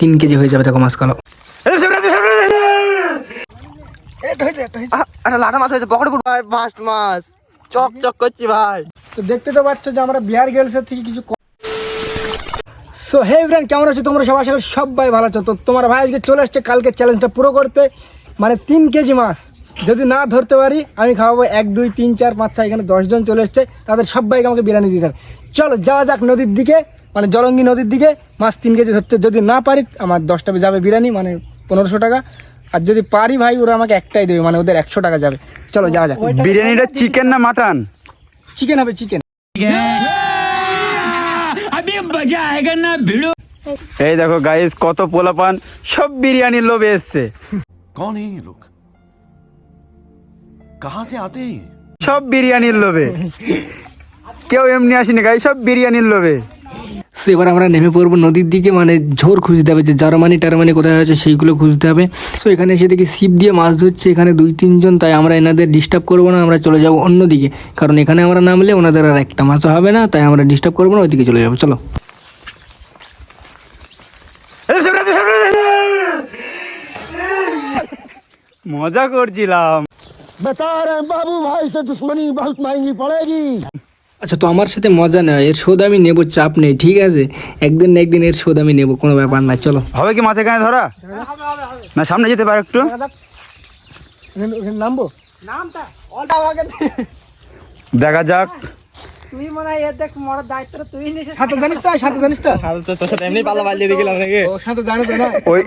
তিন কেজি হয়ে যাবে দেখো লাটা মাছ হয়েছে পকেটে ভাই ফার্স্ট মাছ। চক চক করছি ভাই। তো দেখতে তো পাচ্ছ যে আমরা বিহার গেলসের থেকে কিছু সো হে ফ্রেন্ড কেমন আছো? তোমরা সবাই ভালো আছো। তো তোমার ভাই আজকে চলে আসছে কালকে চ্যালেঞ্জটা পুরো করতে। মানে তিন কেজি মাছ। যদি না ধরতে পারি আমি খাওয়াবো এক দুই তিন চার পাঁচ ছয় এখানে দশজন চলে এসছে। তাদের সবাইকে আমাকে বিরিয়ানি দিতে হবে। চলো যাওয়া যাক নদীর দিকে। মানে জলঙ্গি নদীর দিকে মাছ তিন কেজি ধরতে। যদি না পারি আমার দশটা যাবে বিরিয়ানি মানে পনেরোশো টাকা। আর যদি পারি ভাই ওরা আমাকে একটাই দেবে মানে ওদের একশো টাকা যাবে। চলো যাওয়া যাক। বিরিয়ানিটা চিকেন না মাটন চিকেন হবে চিকেন এই দেখো গাইস কত পোলাপান সব বিরিয়ানির লোভে এসছে। কোন এই লোক কাহা সে আতে সব বিরিয়ানির লোভে। কেউ এমনি আসেনি গাই সব বিরিয়ানির লোভে। সো এবার আমরা নেমে পড়ব নদীর দিকে মানে ঝোর খুঁজতে হবে যে জার্মানি টারমানি কোথায় আছে সেইগুলো খুঁজতে হবে। সো এখানে এসে দেখি ছিপ দিয়ে মাছ ধরছে এখানে দুই তিনজন তাই আমরা এনাদের ডিস্টার্ব করব না আমরা চলে যাব অন্যদিকে কারণ এখানে আমরা নামলে ওনাদের আর একটা মাছও হবে না তাই আমরা ডিস্টার্ব করব না ওইদিকে চলে যাব চলো। মজা করছিলাম। বাবু ভাই সে দুশ্মনী বহুত মাইঙ্গি পড়েগি আচ্ছা তো আমার সাথে মজা নেয় এর শোধ আমি নেব চাপ নেই ঠিক আছে? একদিন না একদিন এর শোধ আমি নেব কোনো ব্যাপার না চলো। হবে কি মাছ এখানে ধরা? না সামনে যেতে পারো একটু। নামবো? দেখা যাক। সাঁতার জানিস তো সাঁতার জানিস তো। তোর সাথে এমনি পাল্লা বালিয়ে দিয়ে নাকি? ও সাঁতার জানো তো না। ওই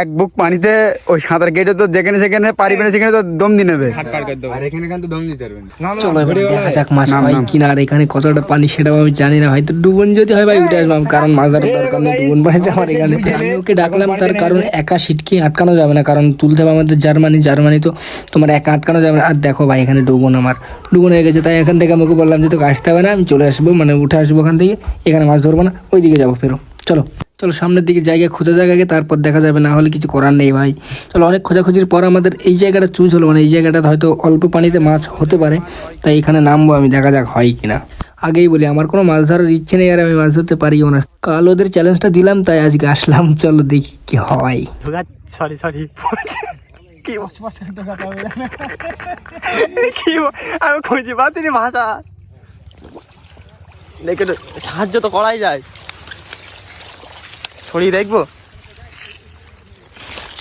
এক বুক পানিতে ওই সাঁতার কেটে তো যেখানে সেখানে পারিবে না সেখানে তো দম দিয়ে নেবে। চলো এবার দেখা যাক মাছ কিনা আর এখানে কতটা পানি সেটাও আমি জানি না। হয়তো ডুবন যদি হয় ভাই উঠে আসলাম কারণ মাছ ধরার দরকার নেই ডুবন পানিতে আমার এখানে। আমি ওকে ডাকলাম তার কারণ একা সিটকি আটকানো যাবে না কারণ তুলতে হবে আমাদের জার্মানি জার্মানি তো তোমার একা আটকানো যাবে না। আর দেখো ভাই এখানে ডুবন আমার। ডুবন হয়ে গেছে তাই এখান থেকে আমাকে বললাম যে তোকে আসতে হবে না আমি চলে আসব মানে উঠে আসব ওখান থেকে এখানে মাছ ধরবো না ওই দিকে যাব ফেরো চলো। চলো সামনের দিকে জায়গা খোঁজা জায়গাকে তারপর দেখা যাবে না হলে কিছু করার নেই ভাই। চলো অনেক খোঁজাখুঁজির পর আমাদের এই জায়গাটা চুজ হলো মানে এই জায়গাটা হয়তো অল্প পানিতে মাছ হতে পারে তাই এখানে নামবো আমি দেখা যাক হয় কিনা। আগেই বলি আমার কোনো মাছ ধরার ইচ্ছে নেই আর আমি মাছ ধরতে পারিও না। কাল ওদের চ্যালেঞ্জটা দিলাম তাই আজকে আসলাম চলো দেখি কি হয়। সরি সরি কি কি আমি খুঁজে পাচ্ছি ভাষা। দেখে তো সাহায্য তো করাই যায়। ছড়িয়ে দেখব?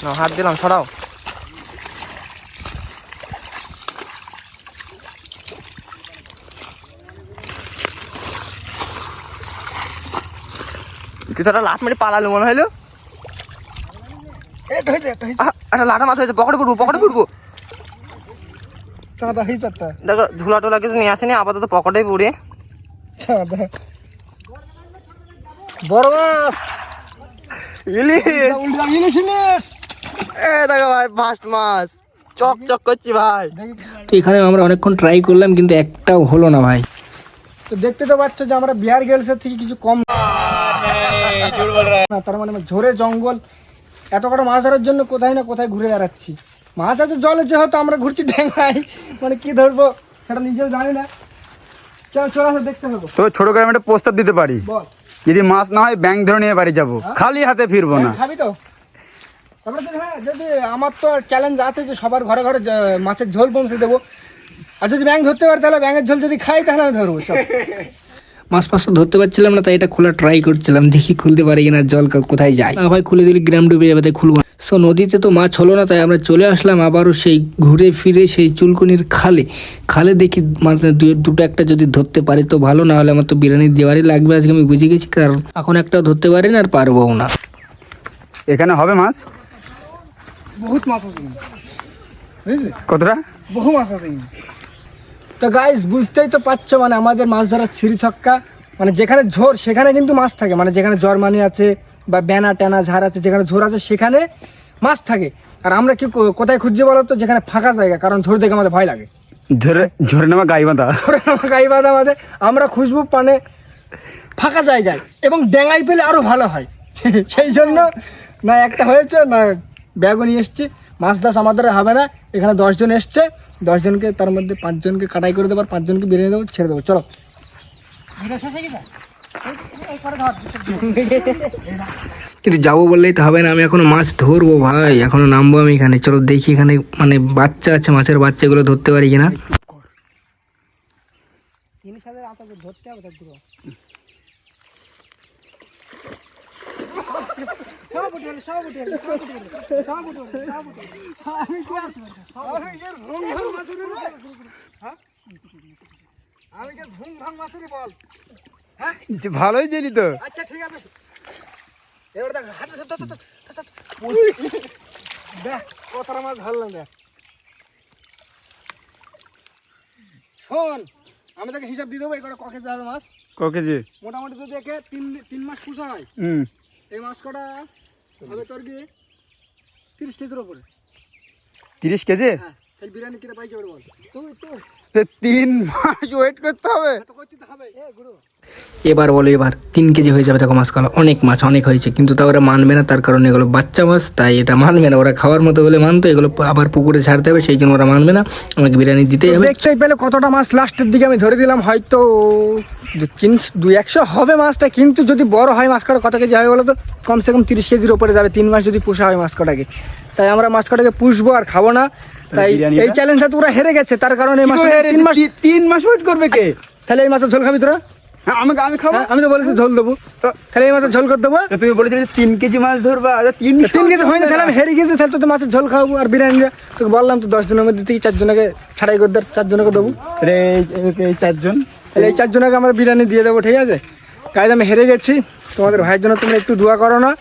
না হাত দিলাম ছড়াও কিছুটা লাট মেরে পালালো মনে হইল একটা লাটা মাছ হয়েছে পকেটে পড়ব পকেটে পড়ব। দেখো ঝুলা টোলা কিছু নিয়ে আসেনি আপাতত পকেটেই পড়ে। চাঁদা বড় মাছ ইলিশ ইলিশ। ইলিশ এ দেখো ভাই ফার্স্ট মাছ। চক চক করছি ভাই। তো এখানে আমরা অনেকক্ষণ ট্রাই করলাম কিন্তু একটাও হলো না ভাই। তো দেখতে তো পাচ্ছ যে আমরা বিহার গেলসের থেকে কিছু কম না তার মানে ঝোরে জঙ্গল। এত কটা মাছ ধরার জন্য কোথায় না কোথায় ঘুরে বেড়াচ্ছি। মাছ আছে জলে যেহেতু আমরা ঘুরছি ডেঙ্গাই মানে কি ধরবো? সেটা নিজেও জানি না। চল চলে আসো দেখতে হবে তো ছোট করে একটা প্রস্তাব দিতে পারি। যদি মাছ না হয় ব্যাংক ধরে নিয়ে বাড়ি যাব। খালি হাতে ফিরবো না। খাবি তো? তারপরে যদি হ্যাঁ যদি আমার তো চ্যালেঞ্জ আছে যে সবার ঘরে ঘরে মাছের ঝোল পৌঁছে দেবো। আর যদি ব্যাঙ ধরতে পারি তাহলে ব্যাঙের ঝোল যদি খাই তাহলে আমি ধরবো চল। মাছ তো ধরতে পারছিলাম না তাই এটা খোলা ট্রাই করছিলাম দেখি খুলতে পারি কিনা জল কোথায় যায়। না ভাই খুলে দিলে গ্রাম ডুবে যাবে তাই খুলবো সো নদীতে তো মাছ হলো না তাই আমরা চলে আসলাম আবারও সেই ঘুরে ফিরে সেই চুলকুনির খালে। খালে দেখি মাছ দু- দুটো একটা যদি ধরতে পারি তো ভালো না হলে আমার তো বিরিয়ানি দেওয়ারই লাগবে আজকে আমি বুঝে গেছি কারণ এখন একটা ধরতে পারি না আর পারব না। এখানে হবে মাছ? বহুত মাছ আছে বুঝলি কতটা? বহু মাছ আছে তো গাইস বুঝতেই তো পারছ মানে আমাদের মাছ ধরার ছিঁড়ি ছক্কা মানে যেখানে ঝোর সেখানে কিন্তু মাছ থাকে মানে যেখানে জর্মানি আছে বা ব্যানা ট্যানা ঝাড় আছে যেখানে ঝোর আছে সেখানে মাছ থাকে। আর আমরা কি কোথায় খুঁজছি বলো তো? যেখানে ফাঁকা জায়গা কারণ ঝোর দেখে আমাদের ভয় লাগে। ঝরে ঝরে নেওয়া গাই বাঁধা। ঝোরে আমার গাই বাঁধা আমাদের আমরা খুঁজবো মানে ফাঁকা জায়গায় এবং ডেঙ্গাই পেলে আরও ভালো হয়। সেই জন্য না একটা হয়েছে না ব্যাগও নিয়ে এসছি। মাছ দাস আমাদের হবে না। এখানে দশজন এসছে। দশজনকে তার মধ্যে পাঁচজনকে কাটাই করে দেবো আর পাঁচজনকে বেরিয়ে দেবো ছেড়ে দেবো। চলো। কিন্তু যাব বললেই তো হবে না, আমি এখনও মাছ ধরবো ভাই, এখনও নামবো আমি এখানে। চলো দেখি এখানে মানে বাচ্চা আছে, মাছের বাচ্চাগুলো ধরতে পারি কিনা। ভালোই জেলি তো আচ্ছা ঠিক আছে। এবার দেখ হাতে সব দেখ কতটা মাছ ধরলাম দেখ। শোন আমি তোকে হিসাব দিয়ে দেবো এই কটা ককে যাবে মাছ। ক কেজি? মোটামুটি যদি একে তিন তিন মাস পুষা হয় হুম। এই মাছ কটা হবে তোর কি তিরিশ কেজির ওপরে তিরিশ কেজি? হ্যাঁ। তাহলে বিরিয়ানি কিনে পাই যাবে বল। তুই তুই। তো তিন মাস ওয়েট করতে হবে। এবার বলো এবার তিন কেজি হয়ে যাবে দেখো মাছ কালো অনেক মাছ অনেক হয়েছে কিন্তু তা ওরা মানবে না তার কারণে এগুলো বাচ্চা মাছ তাই এটা মানবে না। ওরা খাওয়ার মতো হলে মানতো এগুলো আবার পুকুরে ছাড়তে হবে সেই জন্য ওরা মানবে না। আমাকে বিরিয়ানি দিতেই হবে। দেখতেই পেলে কতটা মাছ লাস্টের দিকে আমি ধরে দিলাম হয়তো তিন দুই একশো হবে মাছটা কিন্তু যদি বড় হয় মাছ কটা কত কেজি হবে বলো তো? কমসে কম তিরিশ কেজির ওপরে যাবে তিন মাস যদি পোষা হয় মাছ কটাকে। তাই আমরা মাছ কটাকে পুষবো আর খাব না। তাই? এই চ্যালেঞ্জটা তোরা হেরে গেছে তার কারণে এই মাসে তিন মাস তিন মাস ওয়েট করবে কে? তাহলে এই ঝোল খাবি তোরা? হ্যাঁ, আমাকে আমি খাব। হ্যাঁ, আমি তো বলেছি ঝোল দেবো। তাহলে এই মাছের ঝোল করে দেবো। তুমি বলেছিলে তিন কেজি মাছ ধরবা আচ্ছা তিন তিন কেজি হয়নি তাহলে আমি হেরে গেছি তাহলে তো মাছের ঝোল খাব আর বিরিয়ানি তোকে বললাম তো দশ জনের মধ্যে থেকে চারজনকে ছাড়াই করে দেব চারজনকে দেবো। আরে এই- চারজন? তাহলে এই চারজনকে আমরা বিরিয়ানি দিয়ে দেবো ঠিক আছে? কাজ আমি হেরে গেছি। তোমাদের ভাইয়ের জন্য তুমি একটু দোয়া করো না।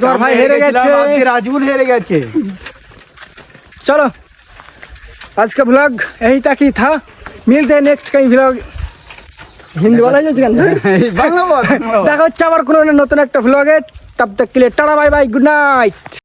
তোমার ভাই হেরে গেছে। রাজুল হেরে গেছে। चलो आज का ब्लॉग यही तक ही था मिलते हैं नेक्स्ट कहीं ब्लॉग हिंदी वाला যাচ্ছে কেন এই বাংলা বল বাংলা বল। দেখা হচ্ছে আবার কোনো নতুন একটা ব্লগে তব তক কে লিয়ে tata bye bye good night